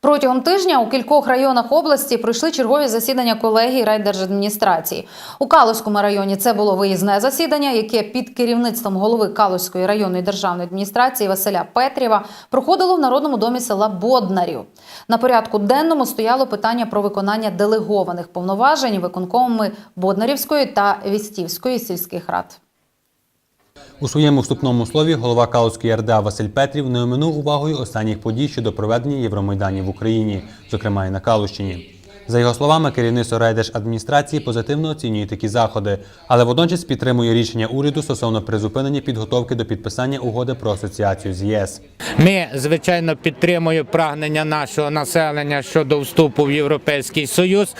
Протягом тижня у кількох районах області пройшли чергові засідання колегії райдержадміністрації. У Калузькому районі це було виїзне засідання, яке під керівництвом голови Калузької районної державної адміністрації Василя Петрєва проходило в народному домі села Боднарів. На порядку денному стояло питання про виконання делегованих повноважень виконкомами Боднарівської та Вістівської сільських рад. У своєму вступному слові голова Калузької РДА Василь Петрів не оминув увагою останніх подій щодо проведення Євромайданів в Україні, зокрема і на Калущині. За його словами, керівництво райдержадміністрації позитивно оцінює такі заходи, але водночас підтримує рішення уряду стосовно призупинення підготовки до підписання угоди про асоціацію з ЄС. Ми, звичайно, підтримуємо прагнення нашого населення щодо вступу в Європейський Союз,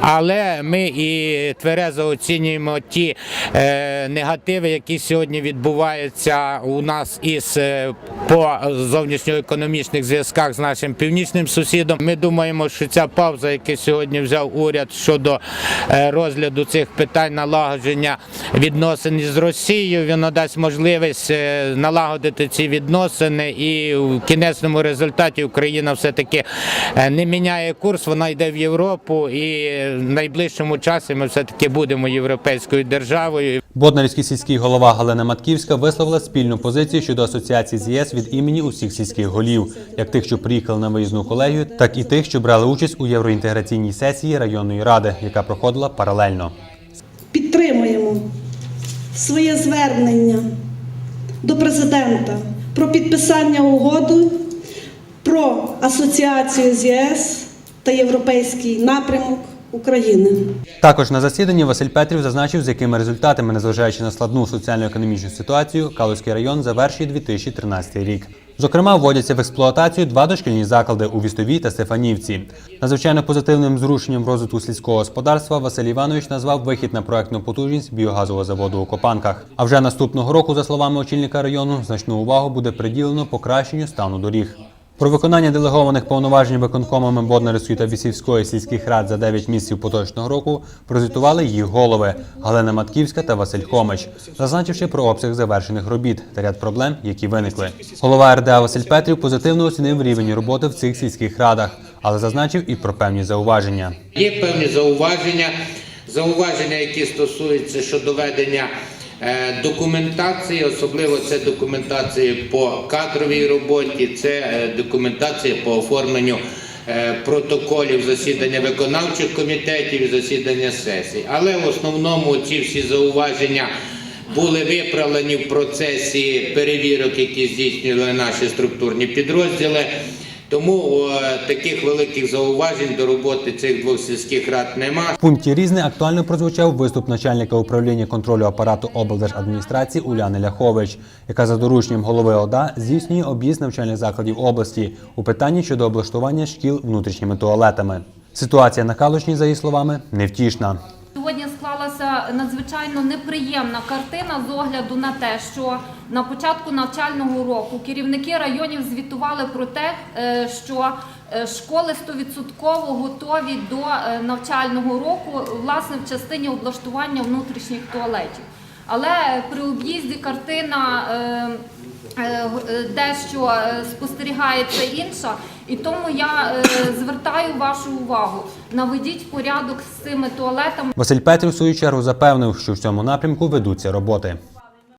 але ми і тверезо оцінюємо ті е, негативи, які сьогодні відбуваються у нас із е, по зовнішньоекономічних зв'язках з нашим північним сусідом. Ми думаємо, що ця пауза, яку сьогодні взяв уряд щодо е, розгляду цих питань налагодження відносин із Росією, воно дасть можливість е, налагодити ці відносини, і в кінечному результаті Україна все-таки е, не міняє курс, вона йде в Європу, і в найближчому часі ми все-таки будемо європейською державою. Боднарівський сільський голова Галина Матківська висловила спільну позицію щодо асоціації з ЄС від імені усіх сільських голів, як тих, що приїхали на виїзну колегію, так і тих, що брали участь у євроінтеграційній сесії районної ради, яка проходила паралельно. підтримуємо своє звернення до президента про підписання угоди про асоціацію з ЄС та європейський напрямок України. Також на засіданні Василь Петрів зазначив, з якими результатами, незважаючи на складну соціально-економічну ситуацію, Калузький район завершує 2013 рік. Зокрема, вводяться в експлуатацію два дошкільні заклади у Вістовій та Стефанівці. Надзвичайно позитивним зрушенням в розвитку сільського господарства Василь Іванович назвав вихід на проектну потужність біогазового заводу у Копанках. А вже наступного року, за словами очільника району, значну увагу буде приділено покращенню стану доріг. Про виконання делегованих повноважень виконкомами Боднарівської та Вісівської сільських рад за 9 місяців поточного року прозвітували їх голови Галина Матківська та Василь Хомич, зазначивши про обсяг завершених робіт та ряд проблем, які виникли. Голова РДА Василь Петрів позитивно оцінив рівень роботи в цих сільських радах, але зазначив і про певні зауваження. Є певні зауваження, зауваження, які стосуються щодо ведення документації, особливо це документація по кадровій роботі, це е, документація по оформленню е, протоколів засідання виконавчих комітетів засідання сесій. Але в основному ці всі зауваження були виправлені в процесі перевірок, які здійснювали наші структурні підрозділи. Тому таких великих зауважень до роботи цих двох сільських рад немає. В пункті різне актуально прозвучав виступ начальника управління контролю апарату облдержадміністрації Уляни Ляхович, яка за дорученням голови ОДА здійснює об'їзд навчальних закладів області у питанні щодо облаштування шкіл внутрішніми туалетами. Ситуація на Калушній, за її словами, невтішна. Надзвичайно неприємна картина з огляду на те, що на початку навчального року керівники районів звітували про те, е, що е, школи 100% готові до е, навчального року, власне, в частині облаштування внутрішніх туалетів. Але при об'їзді картина е, е, е, дещо спостерігається інша, і тому я звертаю вашу увагу. Наведіть порядок з цими туалетами. Василь Петрів в свою чергу запевнив, що в цьому напрямку ведуться роботи.